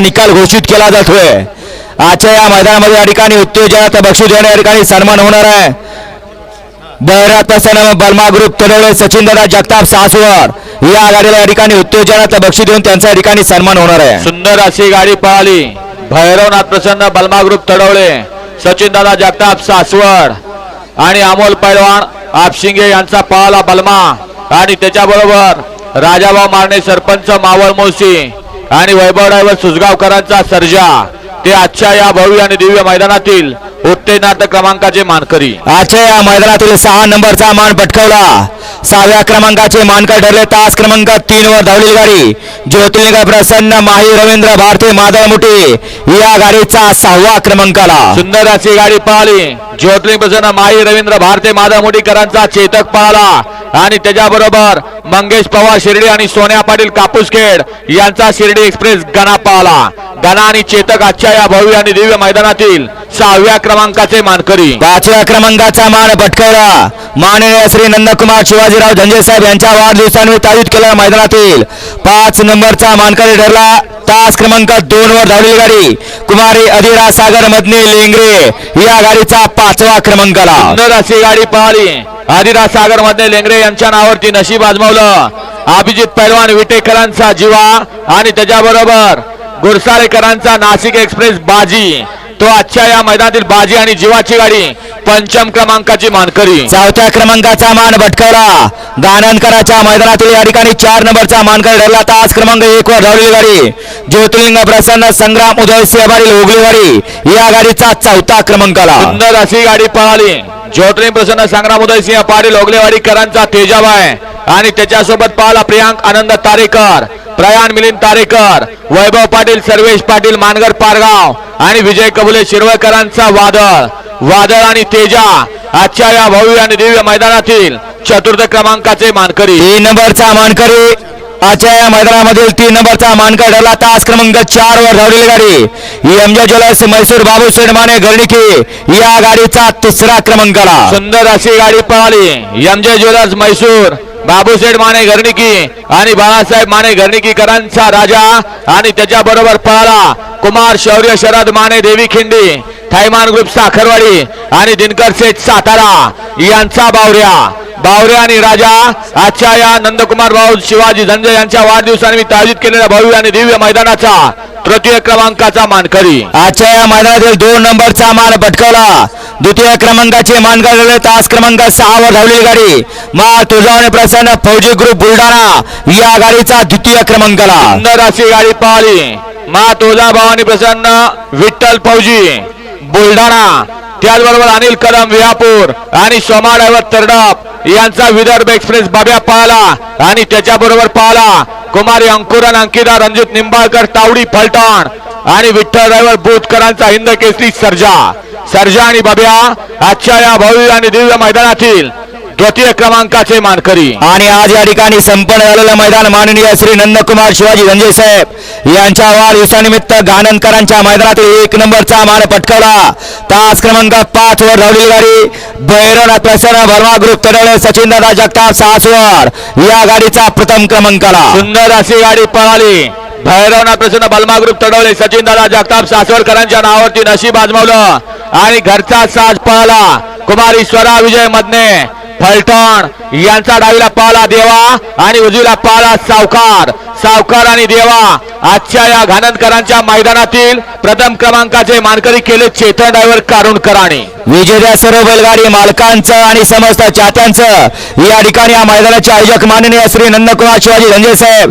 निकाल घोषित केला जातोय. आजच्या या मैदानामध्ये या ठिकाणी उत्तेजनाचा बक्षीस देणे या ठिकाणी सन्मान होणार आहे. बहिरात असताना बर्मा ग्रुप तडवळे सचिन दादा जगताप सासवड या गाडीला या ठिकाणी उत्तेजनाचा बक्षीस देऊन त्यांचा या ठिकाणी सन्मान होणार आहे. सुंदर अशी गाडी पळाली. भैरवनाथ प्रसन्न बलमा ग्रुप तडवळे सचिन दादा जगताप सासवड आणि अमोल पैलवान आपशिंगे यांचा पळाला बलमा. आणि त्याच्याबरोबर राजाभाऊ मारणे सरपंच मावळ मोसी आणि वैभव ड्रायव्हर सुजगावकरांचा सर्जा. ते आजच्या या भव्य आणि दिव्य मैदानातील उत्तेजनार्थ क्रमांकाचे मानकरी. आजच्या या मैदानातील सहा नंबरचा मान पटकावला. सहाव्या क्रमांकाचे मानकर ठरले. तास क्रमांक तीन वर धावलेली गाडी. ज्योतिर्लिंग प्रसन्न माही रवींद्र भारती मादळ मुठी या गाडीचा सहावा क्रमांकाला. सुंदर अशी गाडी पळाली ज्योतिर्लिंग प्रसन्न माई रवींद्र भारते माधव मोडीकरांचा चेतक पळाला आणि त्याच्याबरोबर मंगेश पवार शिर्डी आणि सोन्या पाटील कापूसखेड यांचा शिर्डी एक्सप्रेस गणा पळाला गणा आणि चेतक आजच्या या भव्य आणि दिव्य मैदानातील सहाव्या क्रमांकाचे मानकरी. पाचव्या क्रमांकाचा मान पटकावला माननीय श्री नंदकुमार शिवाजीराव धंजे साहेब यांच्या वाढदिवसानिमित्त आयोजित केलेल्या मैदानातील पाच नंबरचा मानकरी ठरला. तास क्रमांक दोन वर धावलेली गाडी कुमारी अधिरा सागर मधने लेंगरे. या गाडीचा पाचवा क्रमांक आला अशी गाडी पळाली अधिरा सागर मधने लेंगरे यांच्या नावावरती नशीब आजमावलं. अभिजित पैलवान विटेकरांचा जीवा आणि त्याच्याबरोबर गुरसाळेकरांचा नाशिक एक्सप्रेस बाजी. तो आजच्या या मैदानातील बाजी आणि जीवाची गाडी पंचम क्रमांकाची मानकरी. चौथ्या क्रमांकाचा मान भटकवला. गाणनकराच्या मैदानातील या ठिकाणी चार नंबरचा मानकर ठरला तास क्रमांक एक वर धावलेली गाडी. ज्योतिर्लिंग प्रसन्न संग्राम उदय सेवारी हुगलीवाडी या गाडीचा चौथा क्रमांकाला. सुंदर अशी गाडी पळाली. ज्योतिर्लिंग प्रसन्न संग्राम उदय सिंह पाटील ओगलेवाडीकरांचा तेजाबाय. आणि त्याच्यासोबत पाहला प्रियांक आनंद तारेकर. प्रयाण मिलिंद तारेकर वैभव पाटील सर्वेश पाटील मानगर पारगाव आणि विजय कबुले शिरवळकरांचा वादळ. वादळ आणि तेजा आजच्या या भव्य आणि दिव्य मैदानातील चतुर्थ क्रमांकाचे मानकरी. तीन नंबरचा मानकरी आजच्या या मैदानामधील तीन नंबरचा मानकर ठरला तास क्रमांक चार वर धावलेली गाडी. एमजे ज्वेलर्स मैसूर बाबू माने गर्णिकी या गाडीचा तिसरा क्रमांकाला. सुंदर अशी गाडी पळाली. एमजे ज्वेलर्स मैसूर बाबूसेठ माने घरणिकी आणि बाळासाहेब माने घरणिकीकरांचा राजा आणि त्याच्याबरोबर पळाला. कुमार शौर्य शरद माने देवी खिंडी थायमान ग्रुप साखरवाडी आणि दिनकर सेठ सातारा यांचा बावऱ्या. बावऱ्या आणि राजा आजच्या या नंदकुमार भाऊ शिवाजी धंजे यांच्या वाढदिवसानिमित्त आयोजित केलेल्या भव्य आणि दिव्य मैदानाचा तृतीय क्रमांकाचा मानकरी. आजच्या या मैदानातील दोन नंबरचा मान पटकावला. द्वितीय क्रमांकाचे मानकर तास क्रमांक सहा वर धावलेली गाडी. मा तुळजावणे प्रसन्न फौजी ग्रुप बुलढाणा. या गाडीचा द्वितीय क्रमांकाला. सुंदर अशी गाडी पळाली मा तुळजाभवानी प्रसन्न विठ्ठल फौजी. बुलढाणा. त्याचबरोबर अनिल कदम विहापूर आणि सोमा ड्रायव्हर तरडप यांचा विदर्भ एक्सप्रेस बाब्या पळाला आणि त्याच्याबरोबर पाहला कुमारी अंकुरन अंकिता रणजित निंबाळकर तावडी फलटण आणि विठ्ठल ड्रायव्हर बोधकरांचा हिंद केसरी सर्जा. सर्जा आणि बाब्या आजच्या या भव्य आणि दिव्य मैदानातील द्वितीय क्रमांकाचे मानकरी. आणि आज या ठिकाणी संपन्न झालेलं मैदान माननीय श्री नंदकुमार शिवाजी धंजे साहेब. यांच्या वाढदिवसानिमित्त गाणनकरांच्या मैदानातील एक नंबरचा मान पटकावला. तास क्रमांक पाच वर धावलेली गाडी. भैरवनाथ प्रसन्न भरमा ग्रुप तडवळे सचिन दादा जगताप सासवड या गाडीचा प्रथम क्रमांकाला. सुंदर अशी गाडी पळाली. भैरवनाथ प्रसन्न बलमा ग्रुप तडवले सचिन दादा जगताप सासवडकरांच्या नावावरती नशीब आजमावलं. आणि घरचा साज पळाला. कुमारी स्वरा विजय मधने फलटण यांचा डावीला पाला देवा आणि उजवीला पाला सावकार. सावकार आणि देवा आजच्या या घाणंदकरांच्या मैदानातील प्रथम क्रमांकाचे मानकरी केले चेतन ड्रायव्हर कारुणकरांनी विजेत्या सर्व बैलगाडी मालकांचं आणि समस्त चात्यांचं या ठिकाणी या मैदानाचे आयोजक माननीय श्री नंदकुमार शिवाजी धंजे साहेब.